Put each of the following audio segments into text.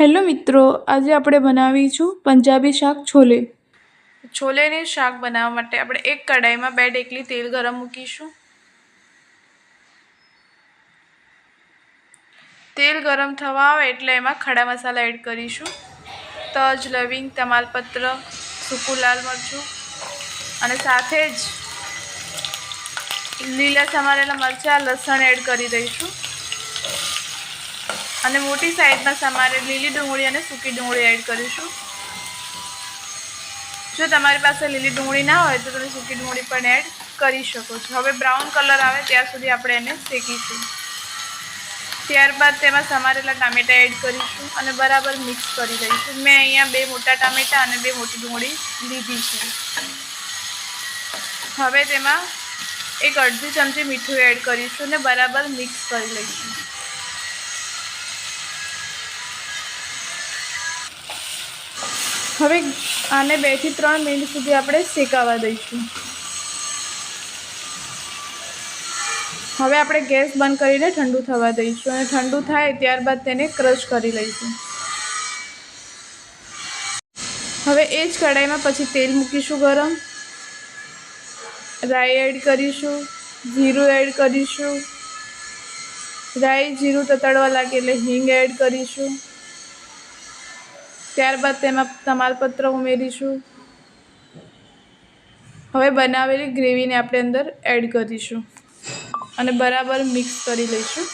Hello મિત્રો, આજે આપણે બનાવીશું પંજાબી શાક છોલે. છોલેને શાક બનાવવા માટે આપણે એક કઢાઈમાં બે ડેકલી તેલ ગરમ મૂકીશું. તેલ ગરમ થવા આવે એટલે એમાં ખડા મસાલા એડ કરીશું. તજ, લવિંગ, તમાલપત્ર, સૂકું લાલ મરચું અને સાથે જ લીલા સમારેલા મરચાં, લસણ એડ કરી દઈશું. અને મોટી સાઈઝમાં સમારે લીલી ડુંગળી અને સૂકી ડુંગળી એડ કરીશું. જો તમારી પાસે લીલી ડુંગળી ના હોય તો તમે સૂકી ડુંગળી પણ એડ કરી શકો છો. હવે બ્રાઉન કલર આવે ત્યાં સુધી આપણે એને શેકીશું. ત્યારબાદ તેમાં સમારેલા ટામેટાં એડ કરીશું અને બરાબર મિક્સ કરી દઈશું. મેં અહીંયા બે મોટા ટામેટાં અને બે મોટી ડુંગળી લીધી છે. હવે તેમાં એક અડધી ચમચી મીઠું એડ કરીશું અને બરાબર મિક્સ કરી લઈશું. હવે આને બેથી ત્રણ મિનિટ સુધી આપણે શેકાવા દઈશું. હવે આપણે ગેસ બંધ કરીને ઠંડુ થવા દઈશું અને ઠંડુ થાય ત્યારબાદ તેને ક્રશ કરી લઈશું. હવે એ જ કઢાઈમાં પછી તેલ મૂકીશું ગરમ. રાઈ એડ કરીશું, જીરું એડ કરીશું. રાઈ જીરું તતડવા લાગે એટલે હિંગ એડ કરીશું. ત્યારબાદ તેમાં તમાલપત્ર ઉમેરીશું. હવે બનાવેલી ગ્રેવીને આપણે અંદર એડ કરીશું અને બરાબર મિક્સ કરી લઈશું.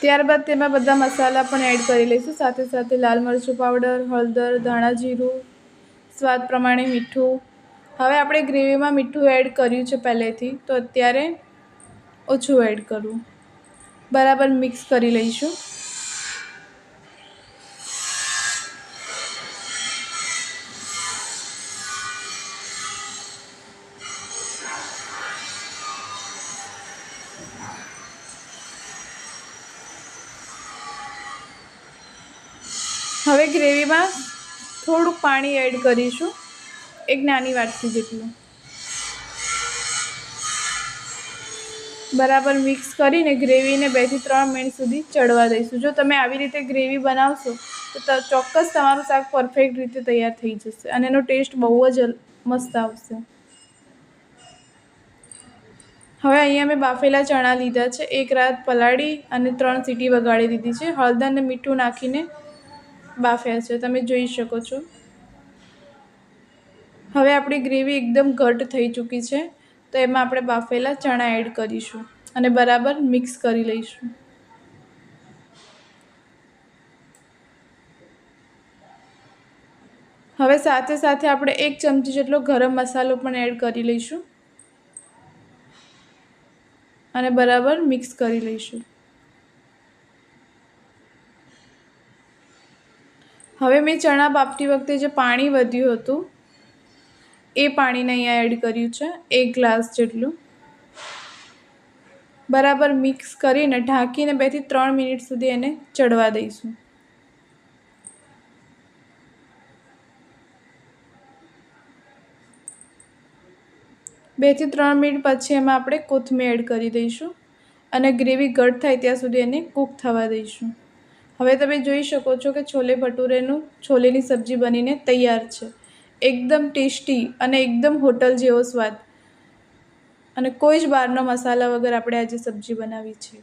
ત્યારબાદ તેમાં બધા મસાલા પણ એડ કરી લઈશું. સાથે સાથે લાલ મરચું પાવડર, હળદર, ધાણા જીરું, સ્વાદ પ્રમાણે મીઠું હવે આપણે ગ્રેવીમાં મીઠું એડ કર્યું છે પહેલેથી, તો અત્યારે ઓછું એડ કરવું બરાબર મિક્સ કરી લઈશું. હવે ગ્રેવીમાં થોડુંક પાણી એડ કરીશું. એક નાની વાટકી જેટલું. બરાબર મિક્સ કરીને ગ્રેવીને બેથી ત્રણ મિનિટ સુધી ચડવા દઈશું. જો તમે આવી રીતે ગ્રેવી બનાવશો, તો ચોક્કસ તમારું શાક પરફેક્ટ રીતે તૈયાર થઈ જશે અને એનો ટેસ્ટ બહુ જ મસ્ત આવશે. હવે અહીંયા મેં બાફેલા ચણા લીધા છે. એક રાત પલાળી અને ત્રણ સીટી વગાડી દીધી છે. હળદર અને મીઠું નાખીને બાફ્યા છે. તમે જોઈ શકો છો. હવે આપણી ગ્રેવી એકદમ ઘટ થઈ ચૂકી છે, તો એમાં આપણે બાફેલા ચણા એડ કરીશું અને બરાબર મિક્સ કરી લઈશું. હવે સાથે સાથે આપણે એક ચમચી જેટલો ગરમ મસાલો પણ એડ કરી લઈશું અને બરાબર મિક્સ કરી લઈશું. હવે મેં ચણા બાફતી વખતે જે પાણી વધ્યું હતું એ પાણીને અહીંયા એડ કર્યું છે, એક ગ્લાસ જેટલું. બરાબર મિક્સ કરીને ઢાંકીને બેથી ત્રણ મિનિટ સુધી એને ચડવા દઈશું. બેથી ત્રણ મિનિટ પછી એમાં આપણે કોથમીર એડ કરી દઈશું અને ગ્રેવી ઘટ થાય ત્યાં સુધી એને કૂક થવા દઈશું. હવે તમે જોઈ શકો છો કે છોલે ભટુરેનું છોલેની સબ્જી બનીને તૈયાર છે. એકદમ ટેસ્ટી અને એકદમ હોટલ જેવો સ્વાદ. અને કોઈ જ બહારનો મસાલા વગર આપણે આજે સબ્જી બનાવી છે.